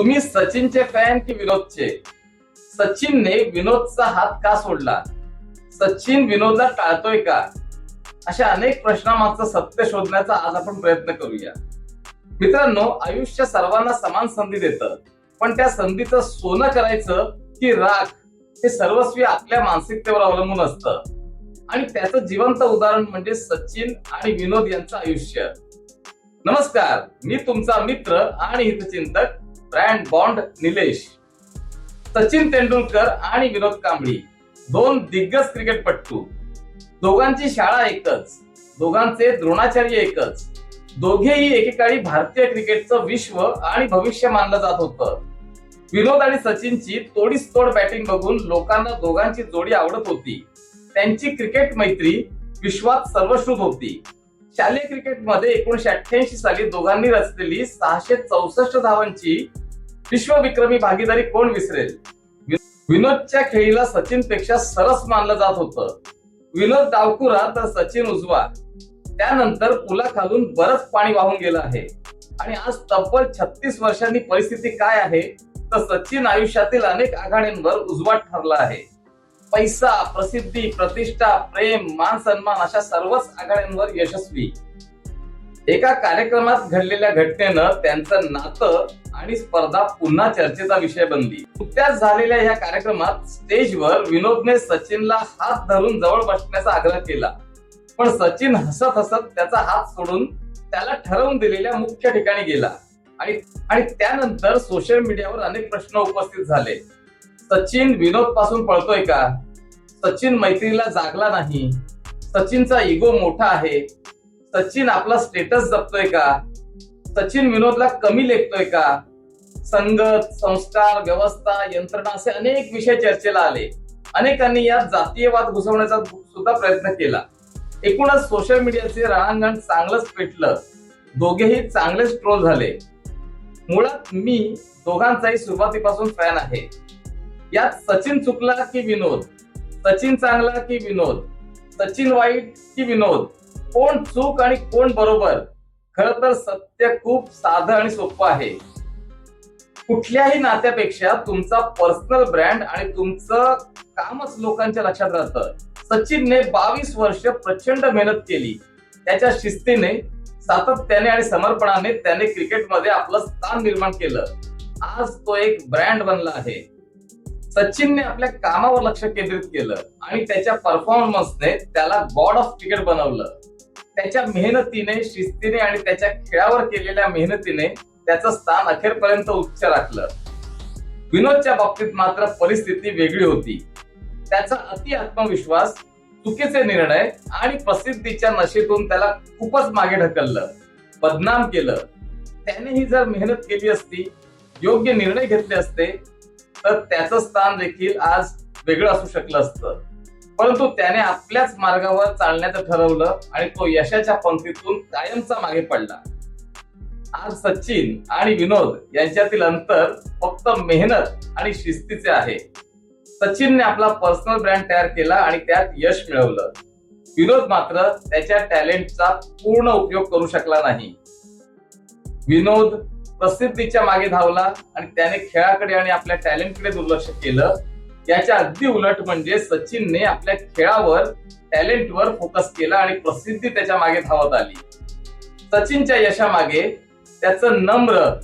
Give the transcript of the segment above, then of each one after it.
तुम्ही सचिनचे फॅन की विनोदचे सचिनने विनोदचा हात का सोडला? सचिन विनोदला टाळतोय का? अशा अनेक प्रश्नामागचं सत्य शोधण्याचा आज आपण प्रयत्न करूया. मित्रांनो आयुष्य सर्वांना समान संधी देतं. पण त्या संधीचं सोनं करायचं की राख हे सर्वस्वी आपल्या मानसिकतेवर अवलंबून असतं. आणि त्याचं जिवंत उदाहरण म्हणजे सचिन आणि विनोद यांचं आयुष्य. नमस्कार मी तुमचा मित्र आणि हितचिंतक ब्रँड बॉन्ड निलेश सचिन तेंडुलकर आणि विनोद कांबळी. दोन दिग्गज क्रिकेटपटू. दोघांची शाळा एकच दोघांचे द्रोणाचार्य एकच. दोघेही एकेकाळी भारतीय क्रिकेटचं विश्व आणि भविष्य मानलं जात होतं. विनोद आणि सचिनची तोडीस तोड बॅटिंग बघून लोकांना दोघांची जोडी आवडत होती. त्यांची क्रिकेट मैत्री विश्वात सर्वश्रुत होती. शालेय क्रिकेटमध्ये एकोणीशे अठ्ठ्याऐंशी साली दोघांनी रचलेली सहाशे चौसष्ट धावांची विश्वविक्रमी भागीदारी कोण विसरेल? विनोदच्या खेळीला सचिनपेक्षा सरस मानलं जात होतं. विनोद डावकुरा तर सचिन उजवा. त्यानंतर पुलाखालून बरंच पाणी वाहून गेलं आहे. आणि आज तब्बल छत्तीस वर्षांनी परिस्थिती काय आहे? तर सचिन आयुष्यातील अनेक आघाड्यांवर उजवाट ठरला आहे. पैसा प्रसिद्धी प्रतिष्ठा प्रेम मान सन्मान अशा सर्वच आघाड्यांवर यशस्वी. एका कार्यक्रमात घडलेल्या घटनेनं त्यांचं नातं आणि स्पर्धा पुन्हा चर्चेचा विषय बनली. नुकत्याच झालेल्या या कार्यक्रमात स्टेजवर विनोदने सचिनला हात धरून जवळ बसण्याचा आग्रह केला. पण सचिन हसत हसत त्याचा हात सोडून त्याला ठरवून दिलेल्या मुख्य ठिकाणी गेला. आणि आणि त्यानंतर सोशल मीडियावर अनेक प्रश्न उपस्थित झाले. सचिन विनोदपासून पळतोय का? सचिन मैत्रीला जागला नाही. सचिनचा इगो मोठा आहे. सचिन आपला स्टेटस जपतोय का? सचिन विनोदला कमी लेखतोय का? संगत संस्कार व्यवस्था यंत्रणा असे अनेक विषय चर्चेला आले. अनेकांनी यात जातीयवाद घुसवण्याचा सुद्धा प्रयत्न केला. एकूणच सोशल मीडियाचे रणांगण चांगलंच पेटलं. दोघेही चांगलेच ट्रोल झाले. मुळात मी दोघांचाही सुरुवातीपासून फॅन आहे. यात सचिन चुकला की विनोद? सचिन चांगला की विनोद? सचिन वाईट की विनोद? कोण चूक आणि कोण बरोबर? खर तर सत्य खूप साधं आणि सोपं आहे. कुठल्याही नात्यापेक्षा तुमचा पर्सनल ब्रँड आणि तुमचं कामच लोकांच्या लक्षात राहतं. सचिनने बावीस वर्ष प्रचंड मेहनत केली. त्याच्या शिस्तीने सातत्याने आणि समर्पणाने त्याने क्रिकेटमध्ये आपलं स्थान निर्माण केलं. आज तो एक ब्रँड बनला आहे. सचिनने आपल्या कामावर लक्ष केंद्रित केलं आणि त्याच्या परफॉर्मन्सने त्याला गॉड ऑफ क्रिकेट बनवलं. त्याच्या मेहनतीने शिस्तीने आणि त्याच्या खेळावर केलेल्या मेहनतीने त्याचं स्थान अखेरपर्यंत उच्च राखलं. विनोदच्या बाबतीत मात्र परिस्थिती वेगळी होती. त्याचा अति आत्मविश्वास चुकीचे निर्णय आणि प्रसिद्धीच्या नशेतून त्याला खूपच मागे ढकललं बदनाम केलं. त्यानेही जर मेहनत केली असती योग्य निर्णय घेतले असते तर त्याचं स्थान देखील आज वेगळं असू शकलं असतं. परंतु त्याने आपल्याच मार्गावर चालण्याचं ठरवलं आणि तो यशाच्या पंक्तीतून कायमचा मागे पडला. आज सचिन आणि विनोद यांच्यातील अंतर फक्त मेहनत आणि शिस्तीचे आहे. सचिनने आपला पर्सनल ब्रँड तयार केला आणि त्यात यश मिळवलं. विनोद मात्र त्याच्या टॅलेंटचा पूर्ण उपयोग करू शकला नाही. विनोद प्रसिद्धीच्या मागे धावला आणि त्याने खेळाकडे आणि आपल्या टॅलेंटकडे दुर्लक्ष केलं. याच्या अगदी उलट म्हणजे सचिनने आपल्या खेळावर टॅलेंटवर फोकस केला आणि प्रसिद्धी त्याच्यामागे धावत आली. सचिनच्या यशामागे त्याचं नम्र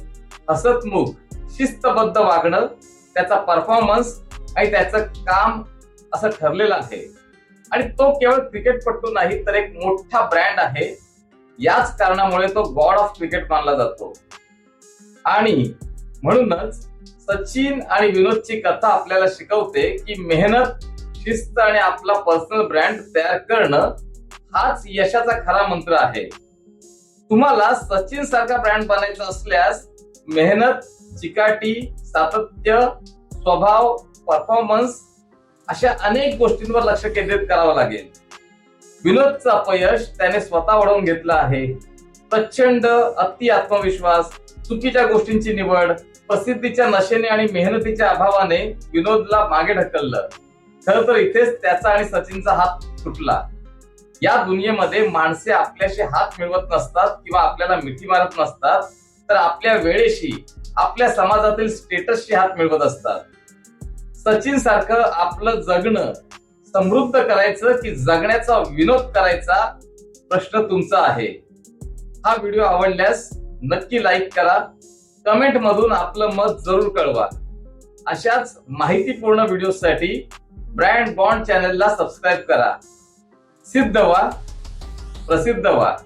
हसतमुख शिस्तबद्ध वागणं त्याचा परफॉर्मन्स आणि त्याचं काम असं ठरलेलं आहे. आणि तो केवळ क्रिकेटपटू नाही तर एक मोठा ब्रँड आहे. याच कारणामुळे तो गॉड ऑफ क्रिकेट मानला जातो. आणि म्हणूनच सचिन आणि विनोदची कथा आपल्याला शिकवते की मेहनत शिस्त आणि आपला पर्सनल ब्रँड तयार करणं हाच यशाचा खरा मंत्र आहे. तुम्हाला सचिन सारखा ब्रँड बनायचा असल्यास मेहनत चिकाटी सातत्य स्वभाव परफॉर्मन्स अशा अनेक गोष्टींवर लक्ष केंद्रित करावं लागेल. विनोदचं अपयश त्याने स्वतः ओढवून घेतलं आहे. प्रचंड अति आत्मविश्वास चुकीच्या गोष्टींची निवड प्रसिद्धीच्या नशेने आणि मेहनतीच्या अभावाने विनोदला मागे ढकललं. खर तर इथेच त्याचा आणि सचिनचा हात तुटला. या दुनियेमध्ये माणसे आपल्याशी हात मिळवत नसतात किंवा आपल्याला मिठी मारत नसतात तर आपल्या वेळेशी आपल्या समाजातील स्टेटसशी हात मिळवत असतात. सचिन सारखं आपलं जगणं समृद्ध करायचं की जगण्याचा विनोद करायचा प्रश्न तुमचा आहे. हा व्हिडिओ आवडल्यास नक्की लाईक करा. कमेंट मधून आपलं मत जरूर कळवा. अशाच माहितीपूर्ण व्हिडिओसाठी ब्रँड बॉन्ड चॅनलला सबस्क्राईब करा. सिद्ध व्हा प्रसिद्ध व्हा.